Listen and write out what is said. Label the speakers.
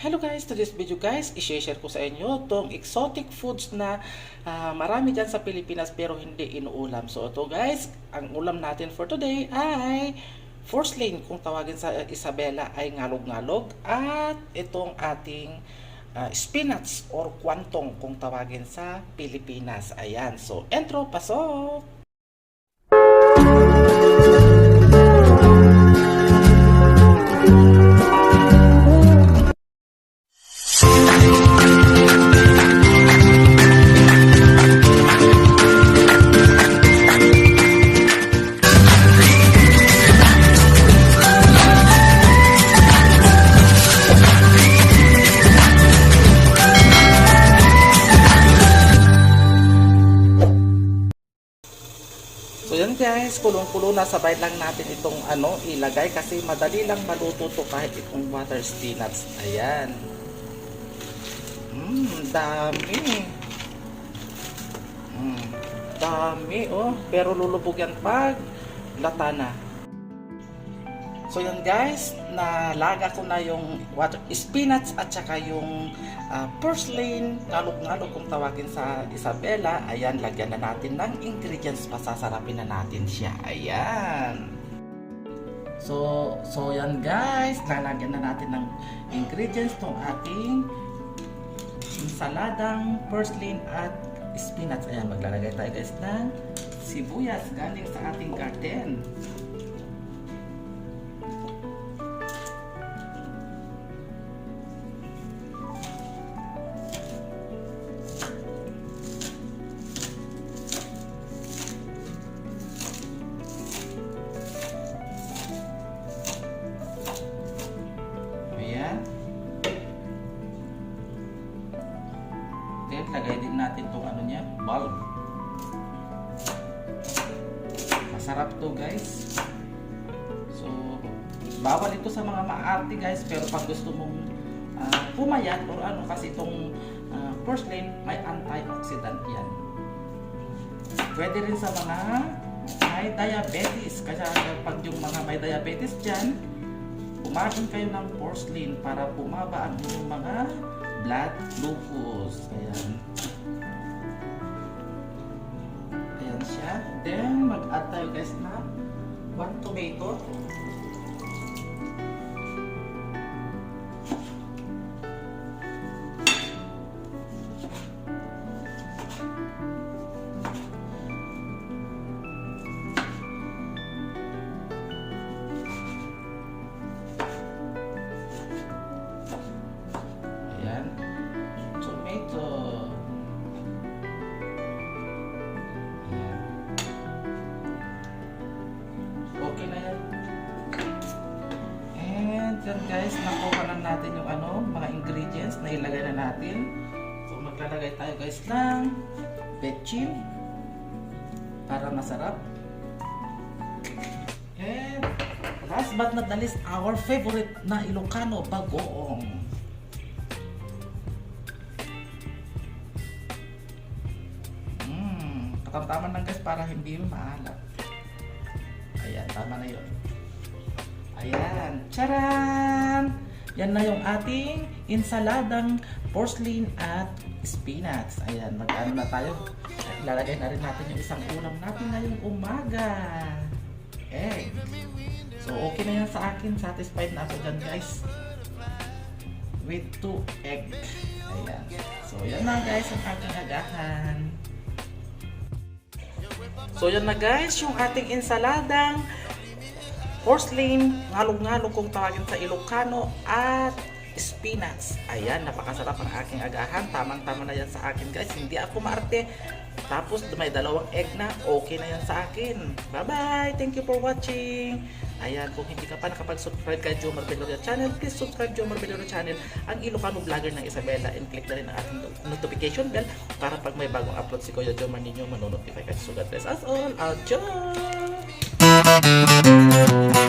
Speaker 1: Hello guys, to this video guys, i-share ko sa inyo tong exotic foods na ah, marami dyan sa Pilipinas pero hindi inuulam. So ito guys, ang ulam natin for today ay first lane kung tawagin sa Isabela ay ngalog-ngalog at itong ating ah, spinach or kwantong kung tawagin sa Pilipinas. Ayan, so intro, pasok! Guys, kulong-kulo na sabay lang natin itong ano ilagay kasi madali lang maluto to kahit itong water spinach. Ayan. Mmm, dami. Mmm, dami oh. Pero lulubog yan pag lata na. So yan guys, nalaga ko na yung water spinach at saka yung uh, purslane, ngalog-ngalog kung tawagin sa Isabela. Ayan, lagyan na natin ng ingredients, pasasarapin na natin siya. Ayan. So, so yan guys, lalagyan na natin ng ingredients tong ating ensaladang purslane at spinach. Ayan, maglalagay tayo guys ng sibuyas galing sa ating garden. Bulb. Masarap to guys. So, bawal ito sa mga maarte guys, pero pag gusto mong ah, pumayat or ano kasi itong uh, porcelain, may antioxidant yan. Pwede rin sa mga may diabetes. Kaya pag yung mga may diabetes dyan, kumain kayo ng porcelain para bumaba ang inyong mga blood glucose. Ayan one tomato. Ayan. Tomato. And yan guys, nakuha na natin yung ano, mga ingredients na ilagay na natin. So maglalagay tayo guys ng betchin para masarap. And last but not the least, our favorite na Ilocano bagoong. Mm, tama lang guys para hindi maalat. Ayan, tama na yun. Ayan, charan! Yan na yung ating insaladang porcelain at spinach. Ayan, mag-ano na tayo. Ilalagay na rin natin yung isang ulam natin ngayong umaga. Egg. So, okay na yan sa akin. Satisfied na ako dyan, guys. With two egg. Ayan. So, yan na guys ang aking agahan. So, yan na guys yung ating insaladang porcelain, ngalong-ngalong kung tawagin sa Ilocano at spinach. Ayan, napakasarap ang aking agahan. Tamang-tama na yan sa akin guys. Hindi ako maarte. Tapos may dalawang egg na. Okay na yan sa akin. Bye-bye! Thank you for watching! Ayan, kung hindi ka pa nakapag-subscribe kay Joe Marbeloria channel, please subscribe Joe Marbeloria channel, ang Ilocano vlogger ng Isabela and click na rin ang ating notification bell para pag may bagong upload si Kuya Joe Man ninyo, manonotify ka. So God bless us all. Adios! Thank you.